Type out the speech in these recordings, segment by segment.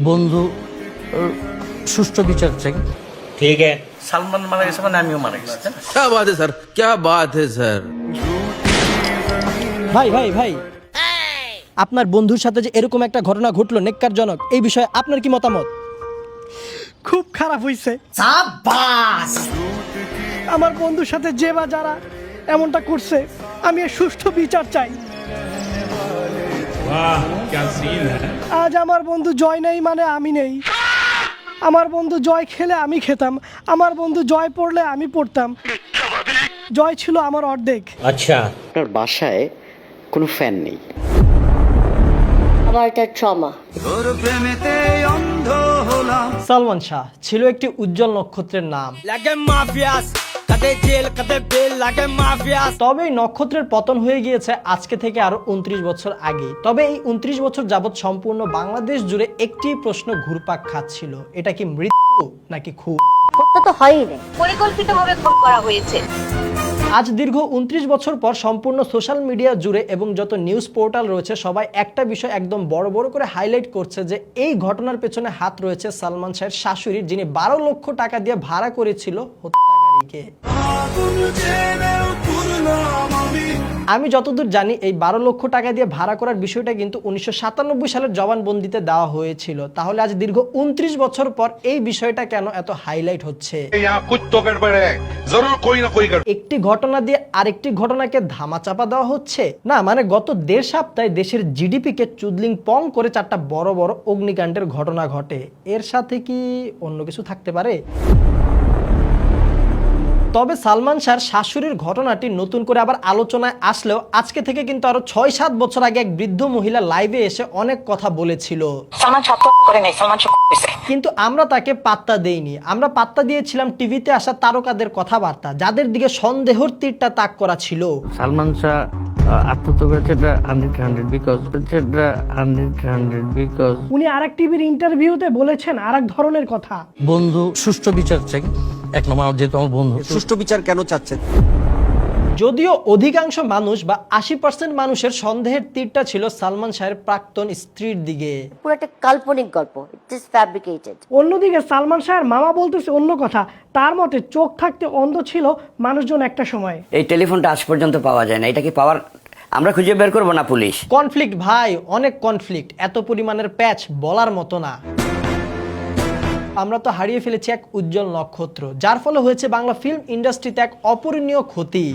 বন্ধু আহ, সুষ্ঠু বিচার চাই ঠিক আছে সালমান মারা গেছে মানে আমিও মারা গেছি তাই না? क्या बात है सर क्या बात है सर ভাই ভাই ভাই আপনার বন্ধুর সাথে যে এরকম একটা ঘটনা ঘটলো নেককারজনক এই বিষয়ে আপনার কি মতামত খুব খারাপ হইছে আমার বন্ধুর সাথে যে বা যারা এমনটা করছে আমি এর সুষ্ঠু বিচার চাই আজ আমার বন্ধু জয় নেই মানে আমি নেই। আমার বন্ধু জয় খেলে আমি খেতাম আমার বন্ধু জয় পড়লে আমি পড়তাম। জয় ছিল আমার অর্ধেক। আচ্ছা। আপনার বাসায় কোনো ফ্যান নেই? আমার এটা ট্রমা সালমান শাহ ছিল একটি উজ্জ্বল নক্ষত্রের নাম। তবে এই নক্ষত্রের পতন হয়ে গিয়েছে আজকে থেকে আরও উনত্রিশ বছর আগে। তবে এই উনত্রিশ বছর যাবৎ সম্পূর্ণ বাংলাদেশ জুড়ে একটি প্রশ্ন ঘুরপাক খাচ্ছিল। এটা কি মৃত্যু নাকি খুন? হত্যা তো হয়ই না পরিকল্পিতভাবে খুন করা হয়েছে। আজ দীর্ঘ উনত্রিশ বছর পর সম্পূর্ণ সোশ্যাল মিডিয়া জুড়ে এবং যত নিউজ পোর্টাল রয়েছে সবাই একটা বিষয় একদম বড় বড় করে হাইলাইট করছে যে এই ঘটনার পেছনে হাত রয়েছে সালমান শাহের শাশুড়ির যিনি বারো লক্ষ টাকা দিয়ে ভাড়া করেছিল আমি যতদূর জানি, এই বারো লক্ষ টাকা দিয়ে ভাড়া করার বিষয়টা কিন্তু উনিশশো সালের জবানবন্দিতে দেওয়া হয়েছিল। তাহলে আজ দীর্ঘ উনত্রিশ বছর পর এই বিষয়টা কেন এত হাইলাইট হচ্ছে? একটি ঘটনা দিয়ে আরেকটি ঘটনাকে ধামাচাপা দেওয়া হচ্ছে? না মানে গত দেড় সপ্তাহে দেশের জিডিপি কে চুদলিং পং করে চারটা বড় বড় অগ্নিকাণ্ডের ঘটনা ঘটে। এর সাথে কি অন্য কিছু থাকতে পারে? তবে সালমান শাহর শাশুড়ির ঘটনাটি নতুন করে আবার আলোচনায় আসলেও আজকে থেকে কিন্তু আরও ছয় সাত বছর আগে এক বৃদ্ধ মহিলা লাইভে এসে অনেক কথা বলেছিল। কিন্তু আমরা তাকে পাত্তা দেইনি। আমরা পাত্তা দিয়েছিলাম টিভিতে আসা তারকাদের কথাবার্তা যাদের দিকে সন্দেহর তীরটা তাক করা ছিল। সালমান শাহ উনি আর এক টিভির ইন্টারভিউতে বলেছেন আর এক ধরনের কথা। বন্ধু সুষ্ঠু বিচার চাই। এক নম্বর যেহেতু আমার বন্ধু। সুষ্ঠু বিচার কেন চাচ্ছেন? যদিও অধিকাংশ মানুষ বা আশি পার্সেন্ট মানুষের সন্দেহের তীরটা ছিল সালমান শাহের প্রাক্তন স্ত্রীর দিকে। পুরো একটা কাল্পনিক গল্প ইট ইজ ফ্যাব্রিকেটেড অন্যদিকে সালমান শাহের মামা বলতেছে অন্য কথা তার মতে চোখ থাকতে অন্ধ ছিল মানুষজন একটা সময়। এই টেলিফোনটা আজ পর্যন্ত পাওয়া যায় না এটা কি পাওয়ার? আমরা খুঁজে বের করব না পুলিশ? কনফ্লিক্ট ভাই অনেক কনফ্লিক্ট এত পরিমাণের প্যাচ বলার মতো না। আমরা তো হারিয়ে ফেলেছি এক উজ্জ্বল নক্ষত্র, যার ফলে হয়েছে বাংলা ফিল্ম ইন্ডাস্ট্রিতে এক অপূরণীয় ক্ষতি।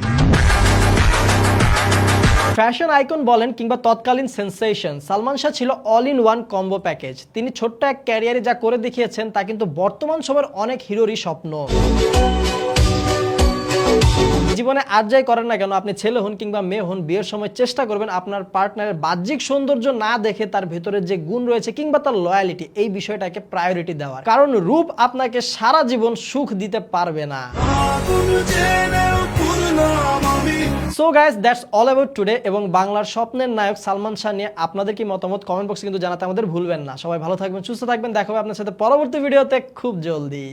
ফ্যাশন আইকন বলেন কিংবা তৎকালীন সেন্সেশন সালমান শাহ ছিল all in one combo package তিনি ছোট্ট এক ক্যারিয়ারে যা করে দেখিয়েছেন তা কিন্তু বর্তমান সময়ের অনেক হিরোরই স্বপ্ন। জীবনে আর যাই করেন না কেন, আপনি ছেলে হন কিংবা মেয়ে হন, বিয়ের সময় চেষ্টা করবেন আপনার পার্টনারের বাহ্যিক সৌন্দর্য না দেখে তার ভেতরে যে গুণ রয়েছে কিংবা তার লয়ালিটি এই বিষয়টাকে প্রায়োরিটি দেওয়ার। কারণ রূপ আপনাকে সারা জীবন সুখ দিতে পারবে না। So guys that's all about today এবং বাংলার স্বপ্নের নায়ক সালমান শাহ নিয়ে আপনাদের কি মতামত কমেন্ট বক্সে কিন্তু জানাতে আমাদের ভুলবেন না। সবাই ভালো থাকবেন, সুস্থ থাকবেন, দেখা হবে আপনার সাথে পরবর্তী ভিডিওতে খুব জলদি।